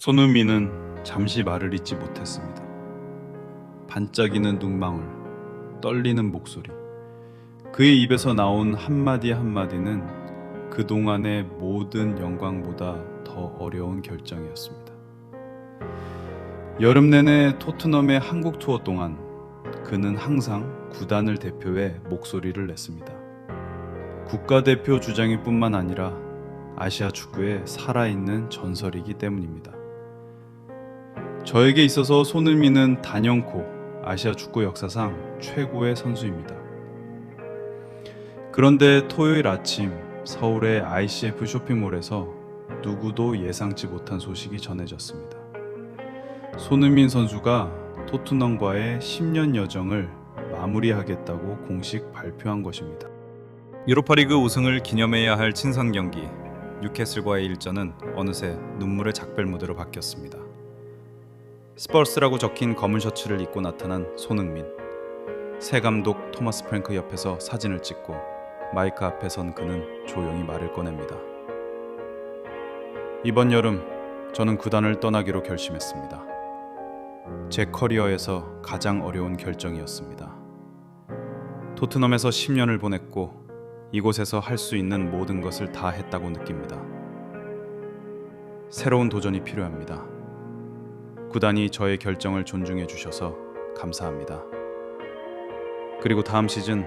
손흥민은 잠시 말을 잇지 못했습니다. 반짝이는 눈망울, 떨리는 목소리. 그의 입에서 나온 한마디 한마디는 그동안의 모든 영광보다 더 어려운 결정이었습니다. 여름 내내 토트넘의 한국 투어 동안 그는 항상 구단을 대표해 목소리를 냈습니다. 국가대표 주장일 뿐만 아니라 아시아 축구의 살아있는 전설이기 때문입니다. 저에게 있어서 손흥민은 단연코 아시아 축구 역사상 최고의 선수입니다. 그런데 토요일 아침 서울의 ICF 쇼핑몰에서 누구도 예상치 못한 소식이 전해졌습니다. 손흥민 선수가 토트넘과의 10년 여정을 마무리하겠다고 공식 발표한 것입니다. 유로파리그 우승을 기념해야 할 친선 경기 뉴캐슬과의 일전은 어느새 눈물의 작별 무대로 바뀌었습니다. 스퍼스라고 적힌 검은 셔츠를 입고 나타난 손흥민. 새 감독 토마스 프랭크 옆에서 사진을 찍고 마이크 앞에 선 그는 조용히 말을 꺼냅니다. 이번 여름 저는 구단을 떠나기로 결심했습니다. 제 커리어에서 가장 어려운 결정이었습니다. 토트넘에서 10년을 보냈고 이곳에서 할 수 있는 모든 것을 다 했다고 느낍니다. 새로운 도전이 필요합니다. 구단이 저의 결정을 존중해 주셔서 감사합니다. 그리고 다음 시즌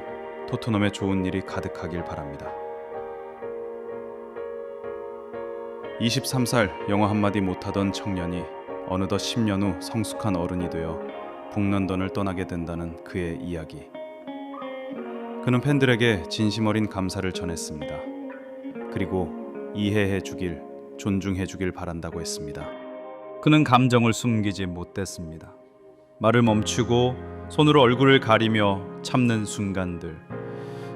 토트넘에 좋은 일이 가득하길 바랍니다. 23살 영어 한마디 못하던 청년이 어느덧 10년 후 성숙한 어른이 되어 북런던을 떠나게 된다는 그의 이야기. 그는 팬들에게 진심 어린 감사를 전했습니다. 그리고 이해해 주길, 존중해 주길 바란다고 했습니다. 그는 감정을 숨기지 못했습니다. 말을 멈추고 손으로 얼굴을 가리며 참는 순간들.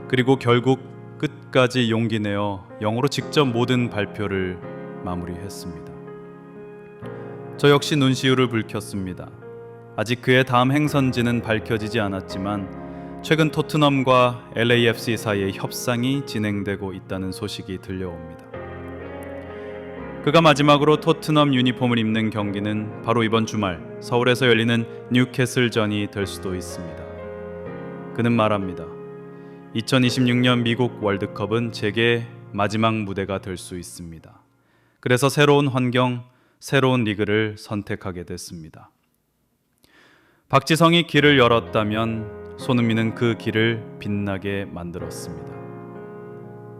그리고 결국 끝까지 용기 내어 영어로 직접 모든 발표를 마무리했습니다. 저 역시 눈시울을 붉혔습니다. 아직 그의 다음 행선지는 밝혀지지 않았지만 최근 토트넘과 LAFC 사이의 협상이 진행되고 있다는 소식이 들려옵니다. 그가 마지막으로 토트넘 유니폼을 입는 경기는 바로 이번 주말 서울에서 열리는 뉴캐슬전이 될 수도 있습니다. 그는 말합니다. 2026년 미국 월드컵은 제게 마지막 무대가 될 수 있습니다. 그래서 새로운 환경, 새로운 리그를 선택하게 됐습니다. 박지성이 길을 열었다면 손흥민은 그 길을 빛나게 만들었습니다.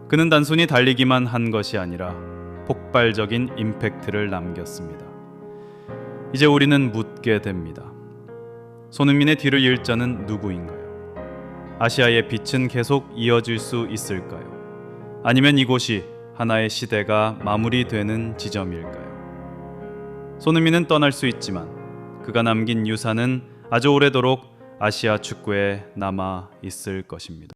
그는 단순히 달리기만 한 것이 아니라 폭발적인 임팩트를 남겼습니다. 이제 우리는 묻게 됩니다. 손흥민의 뒤를 이을 자는 누구인가요? 아시아의 빛은 계속 이어질 수 있을까요? 아니면 이곳이 하나의 시대가 마무리되는 지점일까요? 손흥민은 떠날 수 있지만 그가 남긴 유산은 아주 오래도록 아시아 축구에 남아 있을 것입니다.